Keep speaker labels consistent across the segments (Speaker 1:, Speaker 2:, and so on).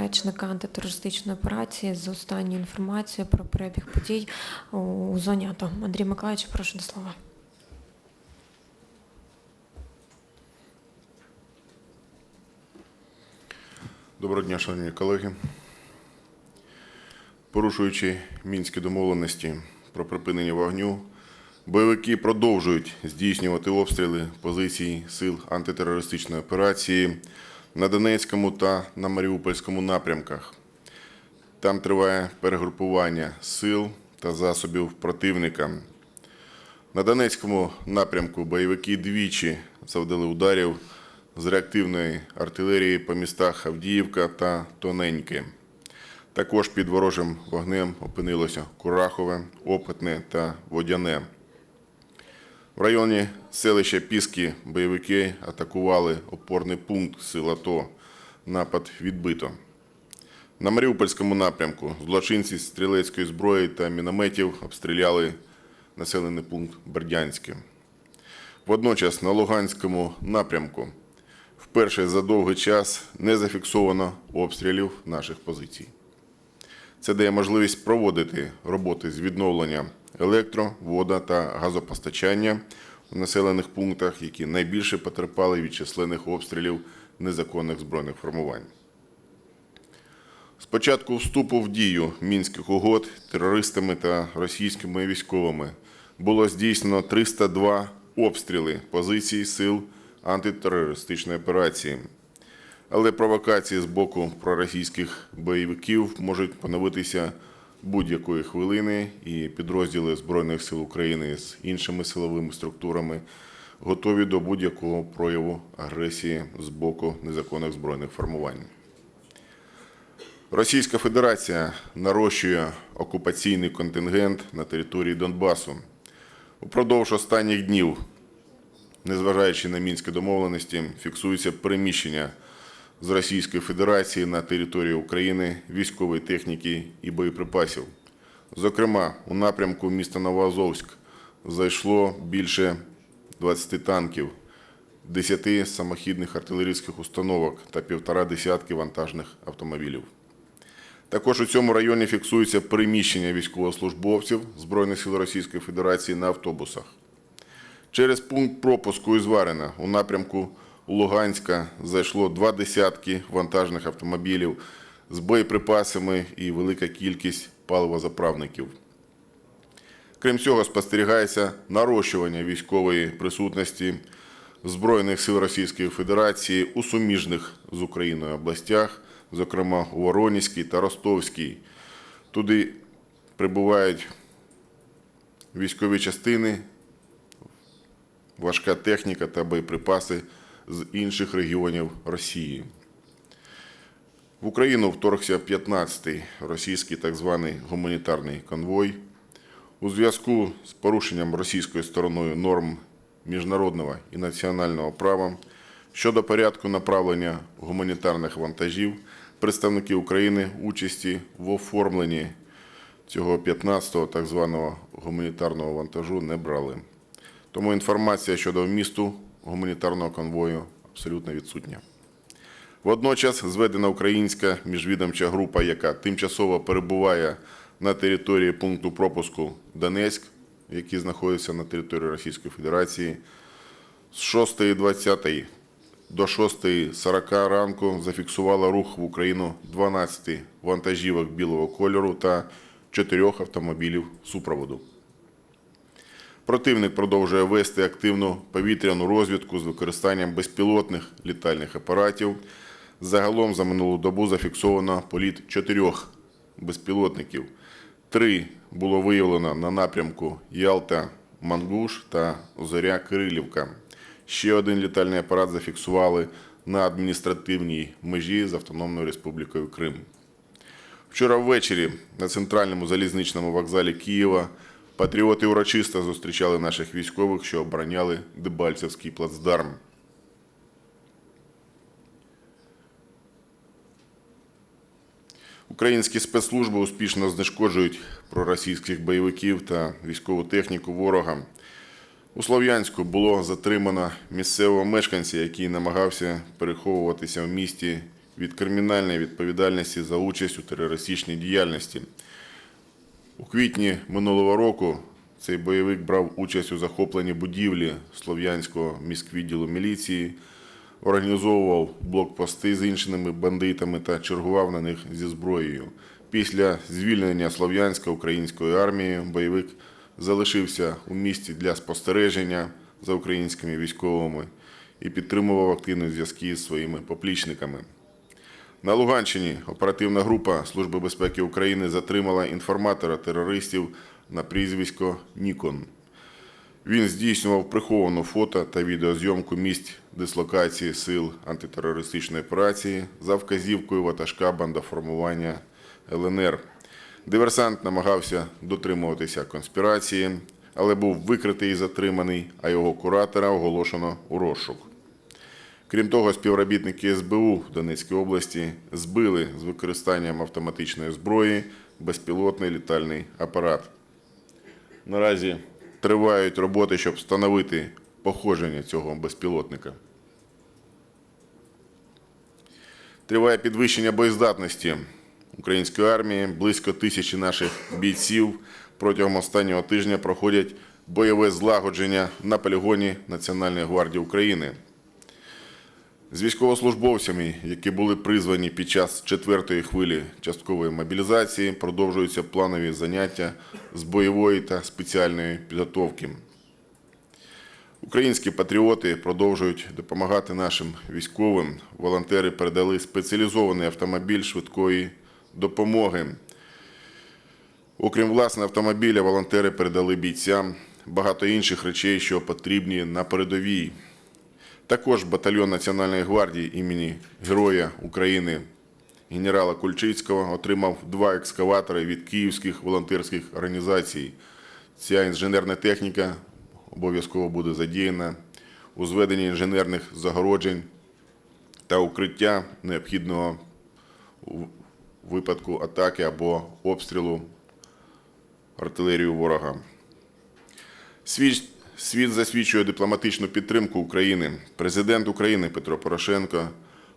Speaker 1: речника антитерористичної операції з останньою інформацією про перебіг подій у, зоні АТО. Андрій Миколаївич, прошу до слова.
Speaker 2: Доброго дня, шановні колеги. Порушуючи мінські домовленості про припинення вогню, бойовики продовжують здійснювати обстріли позицій сил антитерористичної операції на Донецькому та на Маріупольському напрямках. Там триває перегрупування сил та засобів противника. На Донецькому напрямку бойовики двічі завдали ударів з реактивної артилерії по містах Авдіївка та Тоненьке. Також під ворожим вогнем опинилося Курахове, Опитне та Водяне. В районі селища Піски бойовики атакували опорний пункт сил АТО. Напад відбито. На Маріупольському напрямку злочинці стрілецької зброї та мінометів обстріляли населений пункт Бердянське. Водночас на Луганському напрямку вперше за довгий час не зафіксовано обстрілів наших позицій. Це дає можливість проводити роботи з відновлення електро, вода та газопостачання у населених пунктах, які найбільше потерпали від численних обстрілів незаконних збройних формувань. З початку вступу в дію мінських угод терористами та російськими військовими було здійснено 302 обстріли позицій сил антитерористичної операції. Але провокації з боку проросійських бойовиків можуть поновитися будь-якої хвилини, і підрозділи Збройних сил України з іншими силовими структурами готові до будь-якого прояву агресії з боку незаконних збройних формувань. Російська Федерація нарощує окупаційний контингент на території Донбасу. Упродовж останніх днів, незважаючи на мінські домовленості, фіксується переміщення з Російської Федерації на територію України військової техніки і боєприпасів. Зокрема, у напрямку міста Новоазовськ зайшло більше 20 танків, 10 самохідних артилерійських установок та півтора десятки вантажних автомобілів. Також у цьому районі фіксується переміщення військовослужбовців Збройних сил Російської Федерації на автобусах. Через пункт пропуску із Варина у напрямку Луганська зайшло два десятки вантажних автомобілів з боєприпасами і велика кількість паливозаправників. Крім цього, спостерігається нарощування військової присутності Збройних сил Російської Федерації у суміжних з Україною областях, зокрема у Воронезькій та Ростовській. Туди прибувають військові частини, важка техніка та боєприпаси з інших регіонів Росії. В Україну вторгся 15-й російський так званий гуманітарний конвой. У зв'язку з порушенням російською стороною норм міжнародного і національного права щодо порядку направлення гуманітарних вантажів представники України участі в оформленні цього 15-го так званого гуманітарного вантажу не брали. Тому інформація щодо вмісту гуманітарного конвою абсолютно відсутня. Водночас зведена українська міжвідомча група, яка тимчасово перебуває на території пункту пропуску Донецьк, який знаходиться на території Російської Федерації, з 6.20 до 6.40 ранку зафіксувала рух в Україну 12 вантажівок білого кольору та 4 автомобілів супроводу. Противник продовжує вести активну повітряну розвідку з використанням безпілотних літальних апаратів. Загалом за минулу добу зафіксовано політ чотирьох безпілотників. Три було виявлено на напрямку Ялта-Мангуш та Зоря-Кирилівка. Ще один літальний апарат зафіксували на адміністративній межі з Автономною Республікою Крим. Вчора ввечері на центральному залізничному вокзалі Києва патріоти урочисто зустрічали наших військових, що обороняли Дебальцевський плацдарм. Українські спецслужби успішно знешкоджують проросійських бойовиків та військову техніку ворога. У Слов'янську було затримано місцевого мешканця, який намагався переховуватися в місті від кримінальної відповідальності за участь у терористичній діяльності. У квітні минулого року цей бойовик брав участь у захопленні будівлі Слов'янського міськвідділу міліції, організовував блокпости з іншими бандитами та чергував на них зі зброєю. Після звільнення Слов'янська української армії бойовик залишився у місті для спостереження за українськими військовими і підтримував активні зв'язки з своїми поплічниками. На Луганщині оперативна група Служби безпеки України затримала інформатора терористів на прізвисько Нікон. Він здійснював приховану фото та відеозйомку місць дислокації сил антитерористичної операції за вказівкою ватажка бандаформування ЛНР. Диверсант намагався дотримуватися конспірації, але був викритий і затриманий, а його куратора оголошено у розшук. Крім того, співробітники СБУ в Донецькій області збили з використанням автоматичної зброї безпілотний літальний апарат. Наразі тривають роботи, щоб встановити походження цього безпілотника. Триває підвищення боєздатності української армії. Близько тисячі наших бійців протягом останнього тижня проходять бойове злагодження на полігоні Національної гвардії України. З військовослужбовцями, які були призвані під час четвертої хвилі часткової мобілізації, продовжуються планові заняття з бойової та спеціальної підготовки. Українські патріоти продовжують допомагати нашим військовим. Волонтери передали спеціалізований автомобіль швидкої допомоги. Окрім власного автомобіля, волонтери передали бійцям багато інших речей, що потрібні на передовій. Також батальйон Національної гвардії імені Героя України генерала Кульчицького отримав два екскаватори від київських волонтерських організацій. Ця інженерна техніка обов'язково буде задіяна у зведенні інженерних загороджень та укриття необхідного випадку атаки або обстрілу артилерію ворога. Світ, світ засвідчує дипломатичну підтримку України. Президент України Петро Порошенко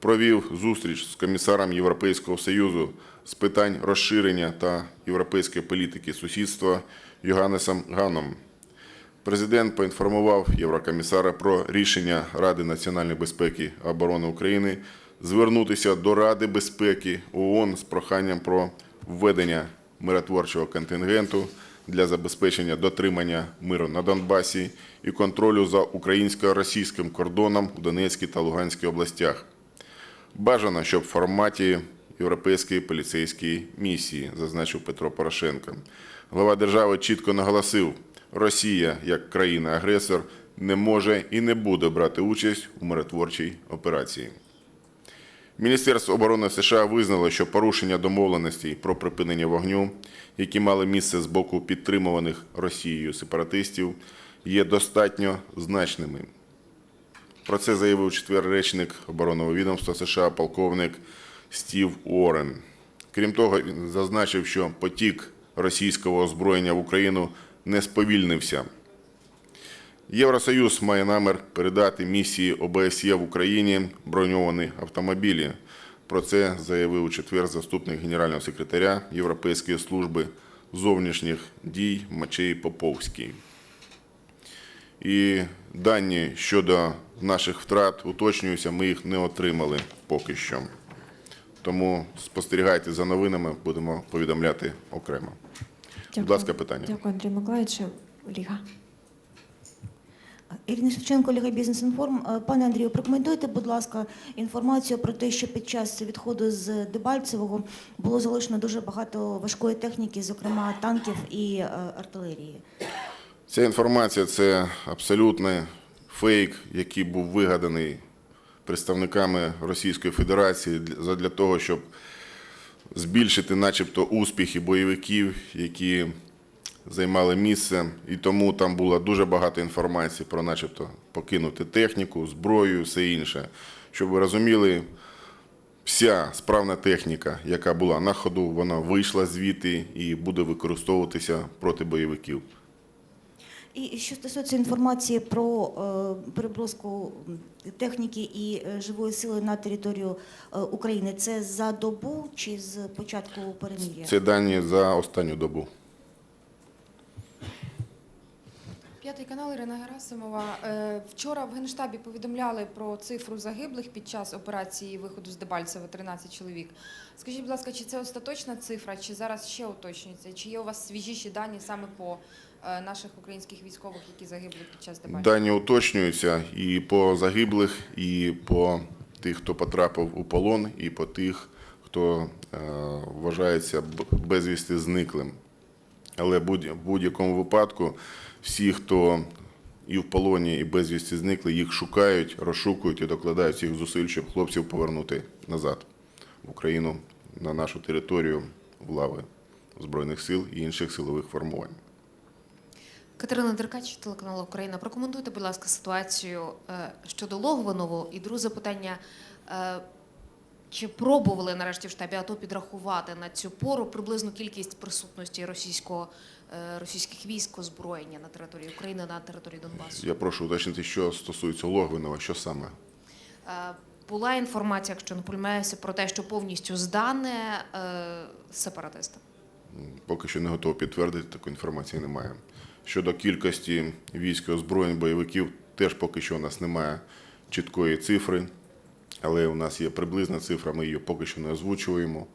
Speaker 2: провів зустріч з комісаром Європейського Союзу з питань розширення та європейської політики сусідства Йоганнесом Ганом. Президент поінформував Єврокомісара про рішення Ради національної безпеки і оборони України звернутися до Ради безпеки ООН з проханням про введення миротворчого контингенту для забезпечення дотримання миру на Донбасі і контролю за українсько-російським кордоном у Донецькій та Луганській областях. Бажано, щоб в форматі Європейської поліцейської місії, зазначив Петро Порошенко. Глава держави чітко наголосив, Росія як країна-агресор не може і не буде брати участь у миротворчій операції. Міністерство оборони США визнало, що порушення домовленостей про припинення вогню, які мали місце з боку підтримуваних Росією сепаратистів, є достатньо значними. Про це заявив четвер речник оборонного відомства США полковник Стів Уоррен. Крім того, він зазначив, що потік російського озброєння в Україну не сповільнився. Євросоюз має намір передати місії ОБСЄ в Україні броньовані автомобілі. Про це заявив у четвер заступник генерального секретаря Європейської служби зовнішніх дій Мачей Поповський. І дані щодо наших втрат уточнюються, ми їх не отримали поки що. Тому спостерігайте за новинами, будемо повідомляти окремо. Будь ласка, питання.
Speaker 1: Дякую, Андрій Миколаївич. Оліга.
Speaker 3: Ірина Шевченко, Ліга Бізнес Інформ. Е, Пане Андрію, прокоментуйте, будь ласка, інформацію про те, що під час відходу з Дебальцевого було залишено дуже багато важкої техніки, зокрема танків і е, артилерії.
Speaker 2: Ця інформація це абсолютний фейк, який був вигаданий представниками Російської Федерації для того, щоб збільшити, начебто, успіхи бойовиків, які займали місце. І тому там було дуже багато інформації про, начебто, покинути техніку, зброю, все інше. Щоб ви розуміли, вся справна техніка, яка була на ходу, вона вийшла звідти і буде використовуватися проти бойовиків.
Speaker 3: І що стосується інформації про е, переброску техніки і е, живої сили на територію е, України, це за добу чи з початку перемир'я?
Speaker 2: Це дані за останню добу.
Speaker 4: П'ятий канал Ірина Герасимова. Е, Вчора в Генштабі повідомляли про цифру загиблих під час операції виходу з Дебальцева 13 чоловік. Скажіть, будь ласка, чи це остаточна цифра, чи зараз ще уточнюється? Чи є у вас свіжіші дані саме по е, наших українських військових, які загибли під час Дебальцева?
Speaker 2: Дані уточнюються і по загиблих, і по тих, хто потрапив у полон, і по тих, хто е, вважається безвісти зниклим. Але в будь-якому випадку всі, хто і в полоні, і безвісти зникли, їх шукають, розшукують і докладають всіх зусиль, щоб хлопців повернути назад в Україну на нашу територію в лави Збройних сил і інших силових формувань.
Speaker 5: Катерина Деркач, телеканал Україна. Прокоментуйте, будь ласка, ситуацію е, щодо Логвинову. І друге запитання. Чи пробували нарешті в штабі АТО підрахувати на цю пору приблизну кількість присутності російського, е, російських військ озброєння на території України, на території Донбасу?
Speaker 2: Я прошу уточнити, що стосується Логвинова, що саме?
Speaker 5: Е, Була інформація, якщо не помиляюся, про те, що повністю здане е, сепаратистам.
Speaker 2: Поки що не готовий підтвердити, такої інформації немає. Щодо кількості військ озброєнь бойовиків, теж поки що у нас немає чіткої цифри, але у нас є приблизна цифра, ми її поки що не озвучуємо.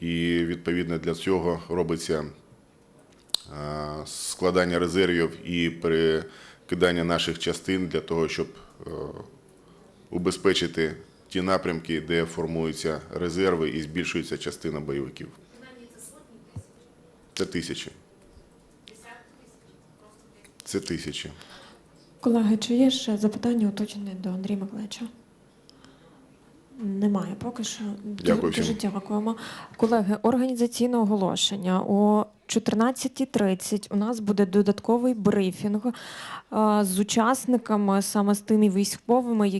Speaker 2: І відповідно для цього робиться е, складання резервів і перекидання наших частин для того, щоб е, убезпечити ті напрямки, де формуються резерви і збільшується частина бойовиків. Це тисячі. Це тисячі.
Speaker 1: Колеги, чи є ще запитання уточнені до Андрія Миколаївича? Немає поки що.
Speaker 2: Дякую
Speaker 1: Дуже
Speaker 2: всім.
Speaker 1: дякуємо. Колеги, організаційне оголошення. О 14.30 у нас буде додатковий брифінг е, з учасниками, саме з тими військовими,